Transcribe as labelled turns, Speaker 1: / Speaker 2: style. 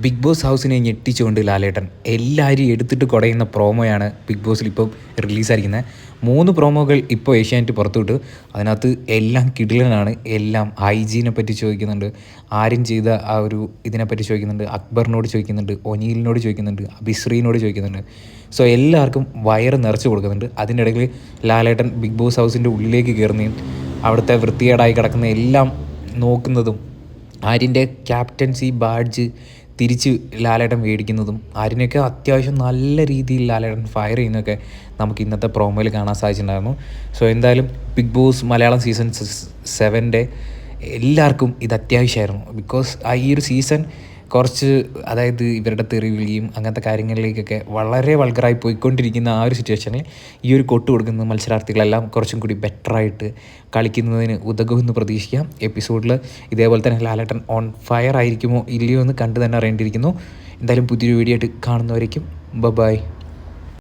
Speaker 1: Big boss ഹൗസിനെ ഞെട്ടിച്ചുകൊണ്ട് ലാലേട്ടൻ എല്ലാവരും എടുത്തിട്ട് കുടയുന്ന പ്രോമോയാണ് ബിഗ് ബോസിൽ ഇപ്പോൾ റിലീസായിരിക്കുന്നത്. മൂന്ന് പ്രോമോകൾ ഇപ്പോൾ ഏഷ്യാനെറ്റ് പുറത്തുവിട്ടു. അതിനകത്ത് എല്ലാം കിടിലനാണ്. എല്ലാം ഹൈജീനെ പറ്റി ചോദിക്കുന്നുണ്ട്. ആരും ചെയ്ത ആ ഒരു ഇതിനെപ്പറ്റി ചോദിക്കുന്നുണ്ട്. അക്ബറിനോട് ചോദിക്കുന്നുണ്ട്. ഒനീലിനോട് ചോദിക്കുന്നുണ്ട്. അബിശ്രീനോട് ചോദിക്കുന്നുണ്ട്. സോ എല്ലാവർക്കും വയറ് നിറച്ച് കൊടുക്കുന്നുണ്ട്. അതിന്റെ ഇടയിൽ ലാലേട്ടൻ ബിഗ് ബോസ് ഹൗസിന്റെ ഉള്ളിലേക്ക് കയറുന്നതും അവിടുത്തെ വൃത്തികേടായി കിടക്കുന്ന എല്ലാം നോക്കുന്നതും ആര്യന്റെ ക്യാപ്റ്റൻസി ബാഡ്ജ് തിരിച്ച് ലാലേട്ടൻ മേടിക്കുന്നതും ആര്യനെയൊക്കെ അത്യാവശ്യം നല്ല രീതിയിൽ ലാലേട്ടൻ ഫയർ ചെയ്യുന്നതൊക്കെ നമുക്ക് ഇന്നത്തെ പ്രോമോയിൽ കാണാൻ സാധിച്ചിട്ടുണ്ടായിരുന്നു. സോ എന്തായാലും ബിഗ് ബോസ് മലയാളം സീസൺ സെവന്റെ എല്ലാവർക്കും ഇത് അത്യാവശ്യമായിരുന്നു. ബിക്കോസ് ആ ഈ ഒരു സീസൺ കുറച്ച് അതായത് ഇവരുടെ തെറിവിളിയും അങ്ങനത്തെ കാര്യങ്ങളിലേക്കൊക്കെ വളരെ വൾഗറായി പോയിക്കൊണ്ടിരിക്കുന്ന ആ ഒരു സിറ്റുവേഷനിൽ ഈ ഒരു കൊട്ട് കൊടുക്കുന്ന മത്സരാർത്ഥികളെല്ലാം കുറച്ചും കൂടി ബെറ്ററായിട്ട് കളിക്കുന്നതിന് ഉതകുമെന്ന് പ്രതീക്ഷിക്കാം. എപ്പിസോഡിൽ ഇതേപോലെ തന്നെ ലാലേട്ടൻ ഓൺ ഫയർ ആയിരിക്കുമോ ഇല്ലയോ എന്ന് കണ്ടു തന്നെ അറിയേണ്ടിയിരിക്കുന്നു. എന്തായാലും പുതിയൊരു വീഡിയോ ആയിട്ട് കാണുന്നവരേക്കും ബ ബായ്